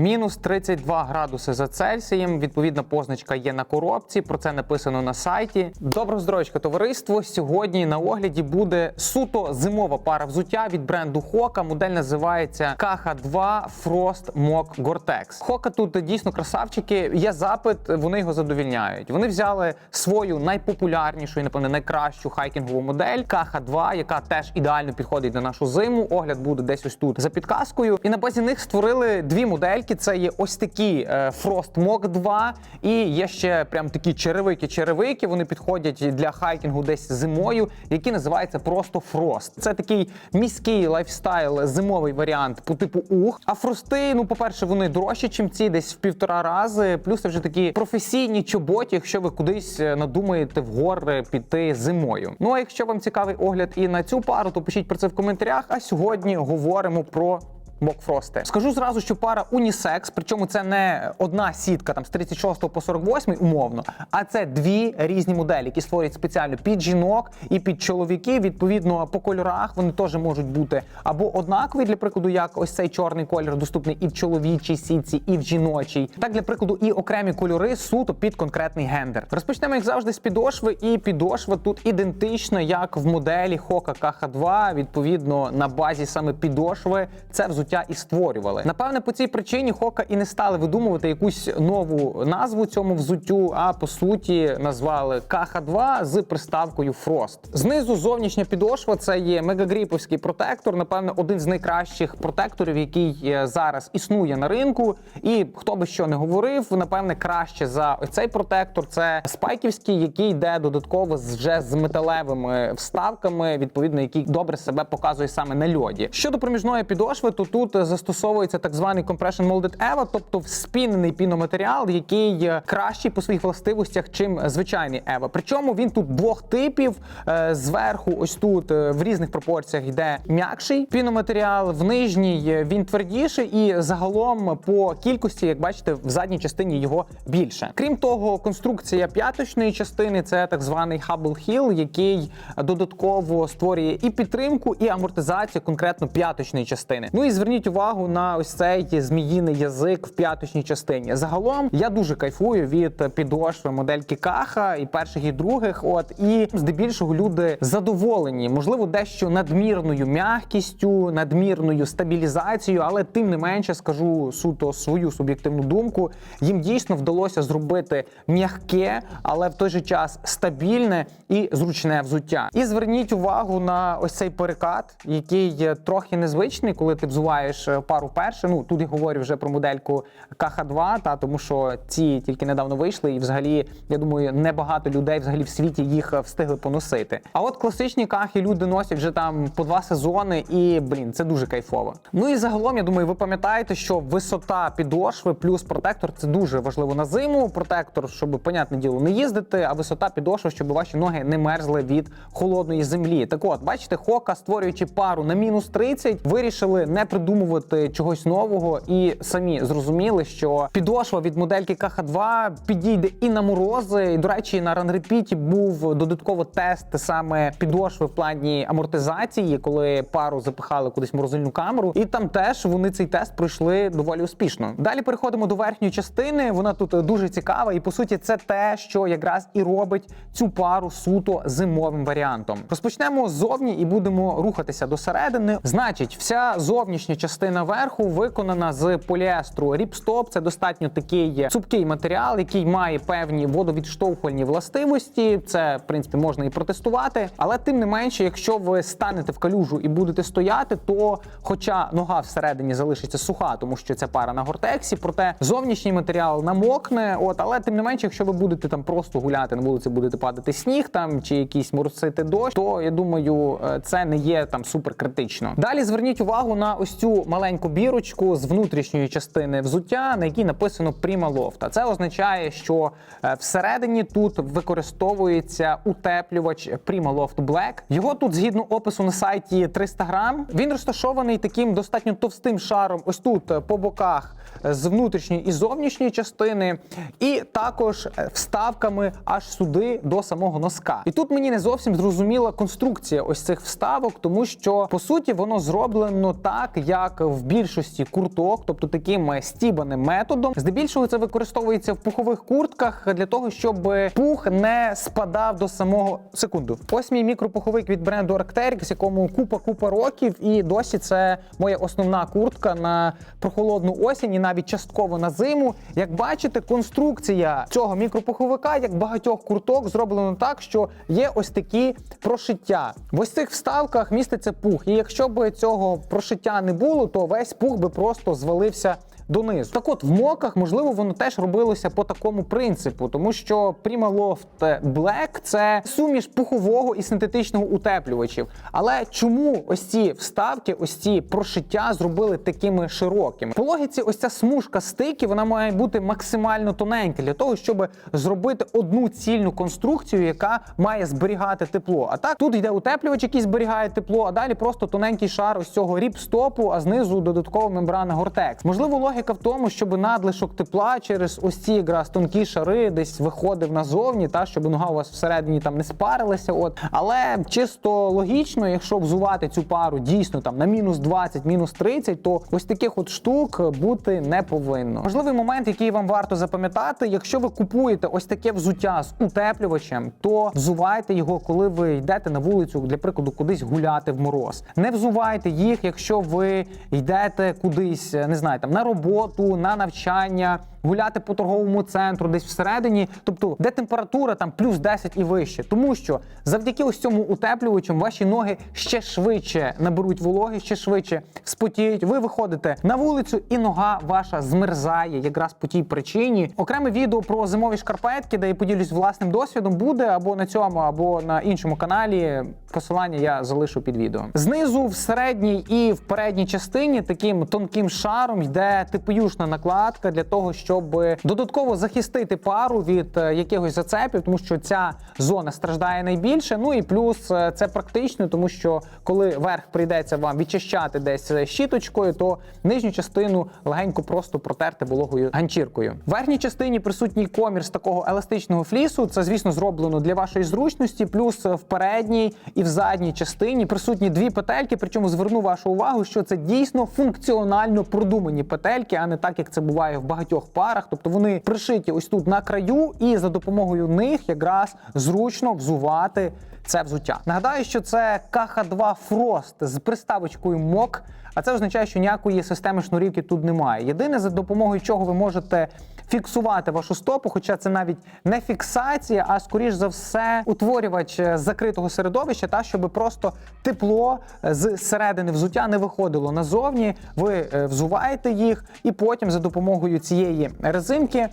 мінус 32 градуси за Цельсієм. Відповідна позначка є на коробці. Про це написано на сайті. Доброго здоров'ячка, товариство. Сьогодні на огляді буде суто зимова пара взуття від бренду Hoka. Модель називається KH2 Frost Mock Gore-Tex. Hoka тут дійсно красавчики. Є запит, вони його задовільняють. Вони взяли свою найпопулярнішу і напевне найкращу хайкінгову модель KH2, яка теж ідеально підходить на нашу зиму. Огляд буде десь ось тут за підказкою. І на базі них створили дві модельки. Це є ось такі е, Frost Mock 2 і є ще прям такі черевики-черевики. Вони підходять для хайкінгу десь зимою, які називаються просто Frost. Це такий міський лайфстайл, зимовий варіант по типу ух. А фрости, ну, по-перше, вони дорожчі, ніж ці, десь в півтора рази. Плюс це вже такі професійні чоботі, якщо ви кудись е, надумаєте в гори піти зимою. Ну а якщо вам цікавий огляд і на цю пару, то пишіть про це в коментарях. А сьогодні говоримо про. Бокфрости. Скажу зразу, що пара унісекс, причому це не одна сітка там з 36 по 48 умовно, а це дві різні моделі, які створюють спеціально під жінок і під чоловіків. Відповідно, по кольорах вони теж можуть бути або однакові, для прикладу, як ось цей чорний колір доступний і в чоловічій сітці, і в жіночій. Так, для прикладу, і окремі кольори суто під конкретний гендер. Розпочнемо, як завжди, з підошви, і підошва тут ідентична, як в моделі Hoka KH2, відповідно на базі саме підошви. Це взуття і створювали. Напевне, по цій причині Хока і не стали видумувати якусь нову назву цьому взуттю, а по суті назвали KH2 з приставкою Frost. Знизу зовнішня підошва це є мегагріповський протектор. Напевне, один з найкращих протекторів, який е, зараз існує на ринку. І хто би що не говорив, напевне, краще за цей протектор. Це спайківський, який йде додатково вже з металевими вставками, відповідно, який добре себе показує саме на льоді. Щодо проміжної підошви, то тут застосовується так званий Compression Molded EVA, тобто вспінений піноматеріал, який кращий по своїх властивостях, чим звичайний EVA. Причому він тут двох типів. Е, Зверху, ось тут е, в різних пропорціях йде м'якший піноматеріал, в нижній е, він твердіший, і загалом по кількості, як бачите, в задній частині його більше. Крім того, конструкція п'яточної частини це так званий Hubble Heel, який додатково створює і підтримку, і амортизацію конкретно п'яточної частини. Ну і зверніть увагу на ось цей зміїний язик в п'яточній частині. Загалом я дуже кайфую від підошви модельки Каха і перших, і других. От і здебільшого люди задоволені, можливо, дещо надмірною м'якістю, надмірною стабілізацією, але тим не менше скажу суто свою суб'єктивну думку. Їм дійсно вдалося зробити м'яке, але в той же час стабільне і зручне взуття. І зверніть увагу на ось цей перекат, який трохи незвичний, коли ти взуваєш е, пару перше. Ну тут я говорю вже про модельку KH2, та тому що ці тільки недавно вийшли, і взагалі я думаю, небагато людей взагалі в світі їх е, встигли поносити. А от класичні кахи люди носять вже там по два сезони, і блін, це дуже кайфово. Ну і загалом, я думаю, ви пам'ятаєте, що висота підошви плюс протектор це дуже важливо на зиму. Протектор, щоб понятне діло, не їздити, а висота підошви, щоб ваші ноги не мерзли від холодної землі. Так от, бачите, хока, створюючи пару на мінус 30, вирішили не придумувати чогось нового і самі зрозуміли, що підошва від модельки KH2 підійде і на морози. І, до речі, на ранрепіті був додатково тест саме підошви в плані амортизації, коли пару запихали кудись морозильну камеру, і там теж вони цей тест пройшли доволі успішно. Далі переходимо до верхньої частини. Вона тут дуже цікава, і по суті, це те, що якраз і робить цю пару суто зимовим варіантом. Розпочнемо ззовні і будемо рухатися до середини. Значить, вся зовнішня частина верху виконана з поліестру ріпстоп. Це достатньо такий цупкий матеріал, який має певні водовідштовхувальні властивості. Це в принципі можна і протестувати, але тим не менше, якщо ви станете в калюжу і будете стояти, то хоча нога всередині залишиться суха, тому що це пара на гортексі, проте зовнішній матеріал намокне. От, але тим не менше, якщо ви будете там просто гуляти на вулиці, будете падати сніг там чи якийсь моросити дощ, то я думаю, е, це не є там супер критично. Далі зверніть увагу на ось цю маленьку бірочку з внутрішньої частини взуття, на якій написано Prima Loft. Це означає, що е, всередині тут використовується утеплювач Prima Loft Black. Його тут, згідно опису на сайті 300 грам. Він розташований таким достатньо товстим шаром. Ось тут е, по боках е, з внутрішньої і зовнішньої частини, і також вставками аж сюди до самого носка. І тут мені не зовсім зрозуміла конструкція ось цих вставок, тому що по суті воно зроблено так, як в більшості курток, тобто таким е, стібаним методом. Здебільшого це використовується в пухових куртках для того, щоб пух не спадав до самого секунду. Ось мій мікропуховик від бренду Arc'teryx, якому купа купа років, і досі це моя основна куртка на прохолодну осінь і навіть частково на зиму. Як бачите, конструкція цього мікропуховика, як багатьох курток, зроблено так, що є ось такі прошиття. В ось цих вставках міститься пух. І якщо б цього прошиття не було, то весь пух би просто звалився. Донизу. Так от в моках, можливо, воно теж робилося по такому принципу, тому що Prima Loft Black – це суміш пухового і синтетичного утеплювачів. Але чому ось ці вставки, ось ці прошиття зробили такими широкими? По логіці, ось ця смужка стики, вона має бути максимально тоненька для того, щоб зробити одну цільну конструкцію, яка має зберігати тепло. А так тут йде утеплювач, який зберігає тепло, а далі просто тоненький шар ось цього ріп-стопу, а знизу додаткова мембрана Гортекс. Можливо, логіка в тому, щоб надлишок тепла через ось ці якраз тонкі шари десь виходив назовні, та щоб нога у вас всередині там не спарилася. От але чисто логічно, якщо взувати цю пару дійсно там на мінус 20, мінус 30, то ось таких от штук бути не повинно. Важливий момент, який вам варто запам'ятати, якщо ви купуєте ось таке взуття з утеплювачем, то взувайте його, коли ви йдете на вулицю, для прикладу, кудись гуляти в мороз. Не взувайте їх, якщо ви йдете кудись, не знаю, там на роботу, на навчання. Гуляти по торговому центру, десь всередині, тобто де температура там плюс 10 і вище, тому що завдяки ось цьому утеплювачам ваші ноги ще швидше наберуть вологи, ще швидше спотіють. Ви виходите на вулицю, і нога ваша змерзає якраз по тій причині. Окреме відео про зимові шкарпетки, де я поділюсь власним досвідом, буде або на цьому, або на іншому каналі. Посилання я залишу під відео. Знизу в середній і в передній частині таким тонким шаром йде типуюшна накладка для того, щоб додатково захистити пару від е, якихось зацепів, тому що ця зона страждає найбільше. Ну і плюс е, це практично, тому що коли верх прийдеться вам відчищати десь е, щіточкою, то нижню частину легенько просто протерти вологою ганчіркою. В верхній частині присутній комір з такого еластичного флісу. Це, звісно, зроблено для вашої зручності. Плюс в передній і в задній частині присутні дві петельки. Причому зверну вашу увагу, що це дійсно функціонально продумані петельки, а не так, як це буває в багатьох парах. Тобто вони пришиті ось тут на краю, і за допомогою них якраз зручно взувати це взуття. Нагадаю, що це каха 2 Frost з приставочкою MOK, а це означає, що ніякої системи шнурівки тут немає. Єдине, за допомогою чого ви можете фіксувати вашу стопу, хоча це навіть не фіксація, а скоріш за все утворювач е, закритого середовища, та щоб просто тепло е, з середини взуття не виходило назовні. Ви е, взуваєте їх, і потім за допомогою цієї резинки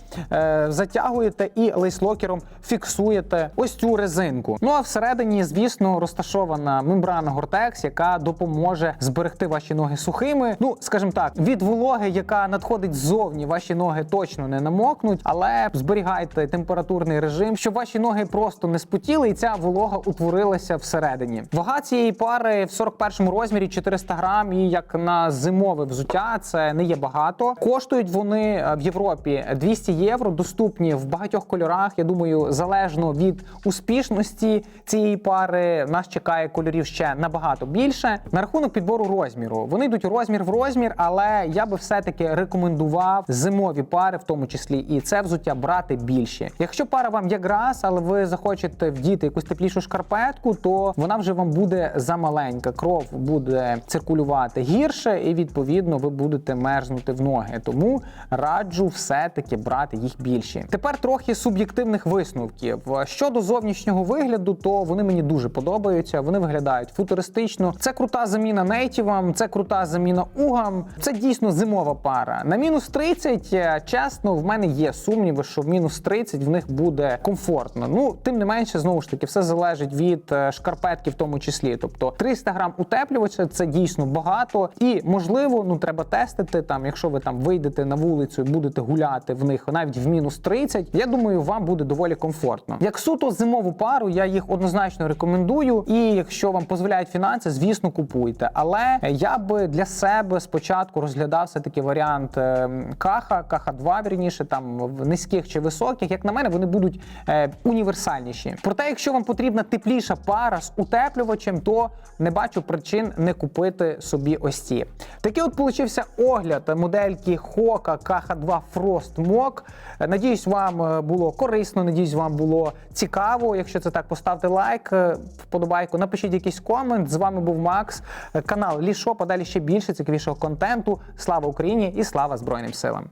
затягуєте і лейслокером фіксуєте ось цю резинку. Ну а всередині, звісно, розташована мембрана Гортекс, яка допоможе зберегти ваші ноги сухими. Ну, скажімо так, від вологи, яка надходить ззовні, ваші ноги точно не намокнуть, але зберігайте температурний режим, щоб ваші ноги просто не спотіли, і ця волога утворилася всередині. Вага цієї пари в 41 розмірі 400 грам, і як на зимове взуття, це не є багато. Коштують вони е, в Європі 200 євро, доступні в багатьох кольорах. Я думаю, залежно від успішності цієї пари, нас чекає кольорів ще набагато більше. На рахунок підбору розміру вони йдуть розмір в розмір, але я би все-таки рекомендував зимові пари, в тому числі і це взуття брати більше. Якщо пара вам якраз, але ви захочете вдіти якусь теплішу шкарпетку, то вона вже вам буде замаленька. Кров буде циркулювати гірше, і відповідно ви будете мерзнути в ноги. Тому раджу все-таки брати їх більше. Тепер трохи суб'єктивних висновків щодо зовнішнього вигляду, то вони мені дуже подобаються. Вони виглядають футуристично. Це крута заміна нейтівам, це крута заміна угам. Це дійсно зимова пара. На мінус 30, е, чесно, в мене є сумніви, що в мінус 30 в них буде комфортно. Ну тим не менше, знову ж таки, все залежить від е, шкарпетки, в тому числі. Тобто 300 грам утеплювача це дійсно багато, і можливо, ну треба тестити там, якщо ви там вийдете на вулицю і будете гуляти в них навіть в мінус 30, Я думаю, вам буде доволі комфортно. Як суто зимову пару, я їх однозначно рекомендую. І якщо вам дозволяють фінанси, звісно, купуйте. Але я би би для себе спочатку розглядав все таки варіант е, каха, каха 2, вірніше, там низьких чи високих. Як на мене, вони будуть е, універсальніші. Проте, якщо вам потрібна тепліша пара з утеплювачем, то не бачу причин не купити собі ось ці. Такий от получився огляд модельки Хока KH2 Frost Mock. Надіюсь, вам е, було корисно, надіюсь, вам було цікаво. Якщо це так, поставте лайк, вподобайку, напишіть якийсь комент. З вами був Макс, канал Лішоп, а далі ще більше цікавішого контенту. Слава Україні і слава Збройним силам!